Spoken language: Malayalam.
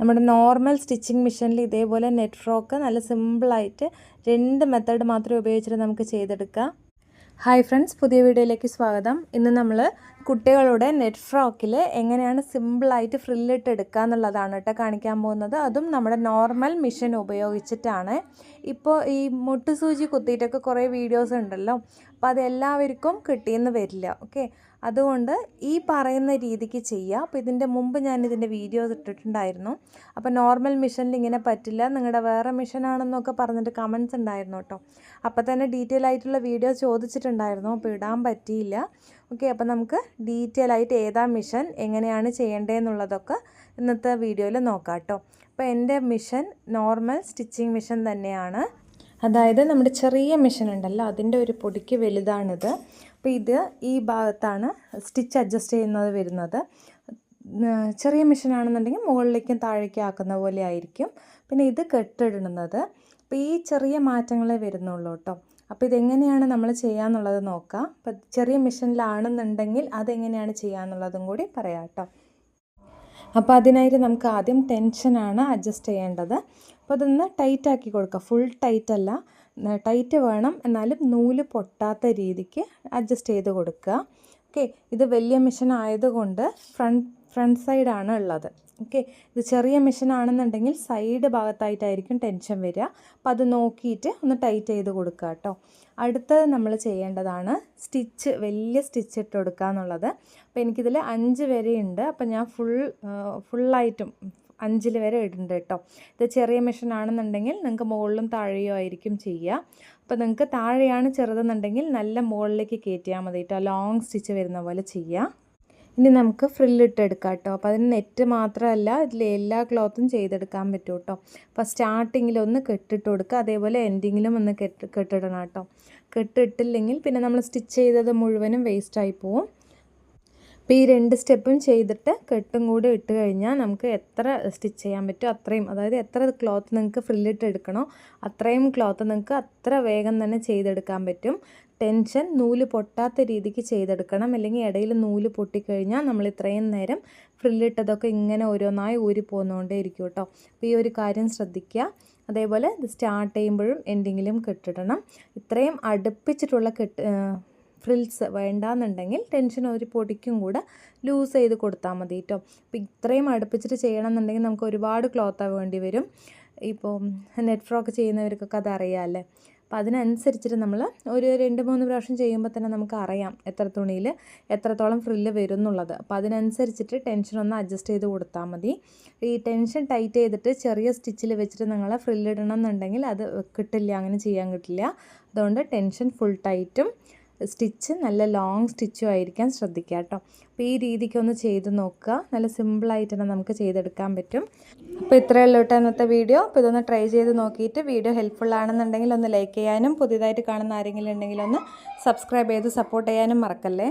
നമ്മുടെ നോർമൽ സ്റ്റിച്ചിങ് മെഷീനിൽ ഇതേപോലെ നെറ്റ് ഫ്രോക്ക് നല്ല സിമ്പിളായിട്ട് രണ്ട് മെത്തേഡ് മാത്രമേ ഉപയോഗിച്ചിട്ട് നമുക്ക് ചെയ്തെടുക്കാം. ഹായ് ഫ്രണ്ട്സ് പുതിയ വീഡിയോയിലേക്ക് സ്വാഗതം. ഇന്ന് നമ്മൾ കുട്ടികളുടെ നെറ്റ് ഫ്രോക്കിൽ എങ്ങനെയാണ് സിമ്പിളായിട്ട് ഫ്രില്ലിട്ട് എടുക്കുക എന്നുള്ളതാണ് കേട്ടോ കാണിക്കാൻ പോകുന്നത്. അതും നമ്മുടെ നോർമൽ മെഷീൻ ഉപയോഗിച്ചിട്ടാണ്. ഇപ്പോൾ ഈ മുട്ടുസൂചി കുത്തിയിട്ടൊക്കെ കുറേ വീഡിയോസ് ഉണ്ടല്ലോ. അപ്പോൾ അത് എല്ലാവർക്കും കിട്ടിയെന്ന് വരില്ല. ഓക്കെ അതുകൊണ്ട് ഈ പറയുന്ന രീതിക്ക് ചെയ്യുക അപ്പോൾ ഇതിന്റെ മുമ്പ് ഞാൻ ഇതിന്റെ വീഡിയോസ് ഇട്ടിട്ടുണ്ടായിരുന്നു. അപ്പോൾ നോർമൽ മിഷനിൽ ഇങ്ങനെ പറ്റില്ല. നിങ്ങളുടെ വേറെ മിഷനാണെന്നൊക്കെ പറഞ്ഞിട്ട് കമൻസ് ഉണ്ടായിരുന്നു കേട്ടോ. അപ്പോൾ തന്നെ ഡീറ്റെയിൽ ആയിട്ടുള്ള വീഡിയോ ചോദിച്ചിട്ടുണ്ടായിരുന്നു. അപ്പോൾ ഇടാൻ പറ്റിയില്ല. ഓക്കെ അപ്പോൾ നമുക്ക് ഡീറ്റെയിൽ ആയിട്ട് ഏതാ മിഷൻ എങ്ങനെയാണ് ചെയ്യേണ്ടതെന്നുള്ളതൊക്കെ ഇന്നത്തെ വീഡിയോയിൽ നോക്കാം കേട്ടോ. അപ്പോൾ എന്റെ മിഷൻ നോർമൽ സ്റ്റിച്ചിങ് മിഷൻ തന്നെയാണ്. അതായത് നമ്മുടെ ചെറിയ മെഷീൻ ഉണ്ടല്ലോ അതിന്റെ ഒരു പൊടിക്ക് വലുതാണിത്. അപ്പോൾ ഇത് ഈ ഭാഗത്താണ് സ്റ്റിച്ച് അഡ്ജസ്റ്റ് ചെയ്യുന്നത് വരുന്നത്. ചെറിയ മെഷീൻ ആണെന്നുണ്ടെങ്കിൽ മുകളിലേക്കും താഴേക്കും ആക്കുന്ന പോലെ ആയിരിക്കും. പിന്നെ ഇത് കെട്ടിടുന്നത്. അപ്പോൾ ഈ ചെറിയ മാറ്റങ്ങളെ വരുന്നുള്ളൂ കേട്ടോ. അപ്പോൾ ഇതെങ്ങനെയാണ് നമ്മൾ ചെയ്യാന്നുള്ളത് നോക്കാം. അപ്പോൾ ചെറിയ മെഷീനിലാണെന്നുണ്ടെങ്കിൽ അതെങ്ങനെയാണ് ചെയ്യാന്നുള്ളതും കൂടി പറയാം കേട്ടോ. അപ്പോൾ അതിനായിട്ട് നമുക്ക് ആദ്യം ടെൻഷനാണ് അഡ്ജസ്റ്റ് ചെയ്യേണ്ടത്. അപ്പോൾ അതൊന്ന് ടൈറ്റ് ആക്കി കൊടുക്കുക. ഫുൾ ടൈറ്റ് അല്ല. ടൈറ്റ് വേണം. എന്നാലും നൂൽ പൊട്ടാത്ത രീതിക്ക് അഡ്ജസ്റ്റ് ചെയ്ത് കൊടുക്കുക. ഓക്കെ ഇത് വലിയ മെഷീൻ ആയതുകൊണ്ട് ഫ്രണ്ട് ഫ്രണ്ട് സൈഡാണ് ഉള്ളത്. ഓക്കെ. ഇത് ചെറിയ മെഷീൻ ആണെന്നുണ്ടെങ്കിൽ സൈഡ് ഭാഗത്തായിട്ടായിരിക്കും ടെൻഷൻ വരിക. അപ്പോൾ അത് നോക്കിയിട്ട് ഒന്ന് ടൈറ്റ് ചെയ്ത് കൊടുക്കുക കേട്ടോ. അടുത്തത് നമ്മൾ ചെയ്യേണ്ടതാണ് സ്റ്റിച്ച് വലിയ സ്റ്റിച്ച് ഇട്ട് കൊടുക്കുക എന്നുള്ളത്. അപ്പോൾ എനിക്കിതിൽ അഞ്ച് വരെയുണ്ട്. അപ്പോൾ ഞാൻ ഫുൾ ഫുള്ളായിട്ടും അഞ്ചിൽ വരെ ഇടുന്നുണ്ട് കേട്ടോ. ഇത് ചെറിയ മെഷീൻ ആണെന്നുണ്ടെങ്കിൽ നിങ്ങൾക്ക് മുകളിലും താഴെയോ ആയിരിക്കും ചെയ്യുക. അപ്പോൾ നിങ്ങൾക്ക് താഴെയാണ് ചെറുതെന്നുണ്ടെങ്കിൽ നല്ല മുകളിലേക്ക് കയറ്റിയാൽ മതി കേട്ടോ. ലോങ് സ്റ്റിച്ച് വരുന്ന പോലെ ചെയ്യുക. ഇനി നമുക്ക് ഫ്രില്ലിട്ട് എടുക്കാം കേട്ടോ അപ്പോൾ അതിന് നെറ്റ് മാത്രമല്ല ഇതിൽ എല്ലാ ക്ലോത്തും ചെയ്തെടുക്കാൻ പറ്റും കേട്ടോ അപ്പോൾ സ്റ്റാർട്ടിങ്ങിലൊന്ന് കെട്ടിട്ട് കൊടുക്കുക അതേപോലെ എൻഡിങ്ങിലും ഒന്ന് കെട്ട് കെട്ടിടണം കേട്ടോ കെട്ടിട്ടില്ലെങ്കിൽ പിന്നെ നമ്മൾ സ്റ്റിച്ച് ചെയ്തത് മുഴുവനും വേസ്റ്റായി പോവും. അപ്പോൾ ഈ രണ്ട് സ്റ്റെപ്പും ചെയ്തിട്ട് കെട്ടും കൂടി ഇട്ട് കഴിഞ്ഞാൽ നമുക്ക് എത്ര സ്റ്റിച്ച് ചെയ്യാൻ പറ്റുമോ അത്രയും അതായത് എത്ര ക്ലോത്ത് നിങ്ങൾക്ക് ഫ്രില്ലിട്ട് എടുക്കണോ അത്രയും ക്ലോത്ത് നിങ്ങൾക്ക് അത്ര വേഗം തന്നെ ചെയ്തെടുക്കാൻ പറ്റും. ടെൻഷൻ നൂൽ പൊട്ടാത്ത രീതിക്ക് ചെയ്തെടുക്കണം. അല്ലെങ്കിൽ ഇടയിൽ നൂൽ പൊട്ടിക്കഴിഞ്ഞാൽ നമ്മൾ ഇത്രയും നേരം ഫ്രില്ലിട്ടതൊക്കെ ഇങ്ങനെ ഓരോന്നായി ഊരി പോകുന്നതുകൊണ്ടേ ഇരിക്കും കേട്ടോ അപ്പോൾ ഈ ഒരു കാര്യം ശ്രദ്ധിക്കുക അതേപോലെ ഇത് സ്റ്റാർട്ട് ചെയ്യുമ്പോഴും എൻഡിങ്ങിലും കെട്ടിടണം. ഇത്രയും അടുപ്പിച്ചിട്ടുള്ള കെട്ട് ഫ്രിൽസ് വേണ്ടാന്നുണ്ടെങ്കിൽ ടെൻഷൻ ഒരു പൊടിക്കും കൂടെ ലൂസ് ചെയ്ത് കൊടുത്താൽ മതി കേട്ടോ അപ്പോൾ ഇത്രയും അടുപ്പിച്ചിട്ട് ചെയ്യണമെന്നുണ്ടെങ്കിൽ നമുക്ക് ഒരുപാട് ക്ലോത്ത് വേണ്ടി വരും. ഇപ്പോൾ നെറ്റ് ഫ്രോക്ക് ചെയ്യുന്നവർക്കൊക്കെ അത് അറിയാമല്ലേ അപ്പോൾ അതിനനുസരിച്ചിട്ട് നമ്മൾ ഒരു രണ്ട് മൂന്ന് പ്രാവശ്യം ചെയ്യുമ്പോൾ തന്നെ നമുക്ക് അറിയാം എത്ര തുണിയിൽ എത്രത്തോളം ഫ്രില്ല് വരും എന്നുള്ളത് അപ്പോൾ അതിനനുസരിച്ചിട്ട് ടെൻഷൻ ഒന്ന് അഡ്ജസ്റ്റ് ചെയ്ത് കൊടുത്താൽ മതി. ഈ ടെൻഷൻ ടൈറ്റ് ചെയ്തിട്ട് ചെറിയ സ്റ്റിച്ചിൽ വെച്ചിട്ട് നിങ്ങൾ ഫ്രില്ലിടണം എന്നുണ്ടെങ്കിൽ അത് കിട്ടില്ല അങ്ങനെ ചെയ്യാൻ കിട്ടില്ല. അതുകൊണ്ട് ടെൻഷൻ ഫുൾ ടൈറ്റും സ്റ്റിച്ച് നല്ല ലോങ് സ്റ്റിച്ചും ആയിരിക്കാൻ ശ്രദ്ധിക്കുക കേട്ടോ. അപ്പോൾ ഈ രീതിക്കൊന്ന് ചെയ്ത് നോക്കുക. നല്ല സിമ്പിളായിട്ട് തന്നെ നമുക്ക് ചെയ്തെടുക്കാൻ പറ്റും. അപ്പോൾ ഇത്രയേ ഉള്ളൂ കേട്ടോ ഇന്നത്തെ വീഡിയോ അപ്പോൾ ഇതൊന്ന് ട്രൈ ചെയ്ത് നോക്കിയിട്ട് വീഡിയോ ഹെൽപ്ഫുൾ ആണെന്നുണ്ടെങ്കിൽ ഒന്ന് ലൈക്ക് ചെയ്യാനും പുതിയതായിട്ട് കാണുന്ന ആരെങ്കിലും ഉണ്ടെങ്കിൽ ഒന്ന് സബ്സ്ക്രൈബ് ചെയ്ത് സപ്പോർട്ട് ചെയ്യാനും മറക്കല്ലേ?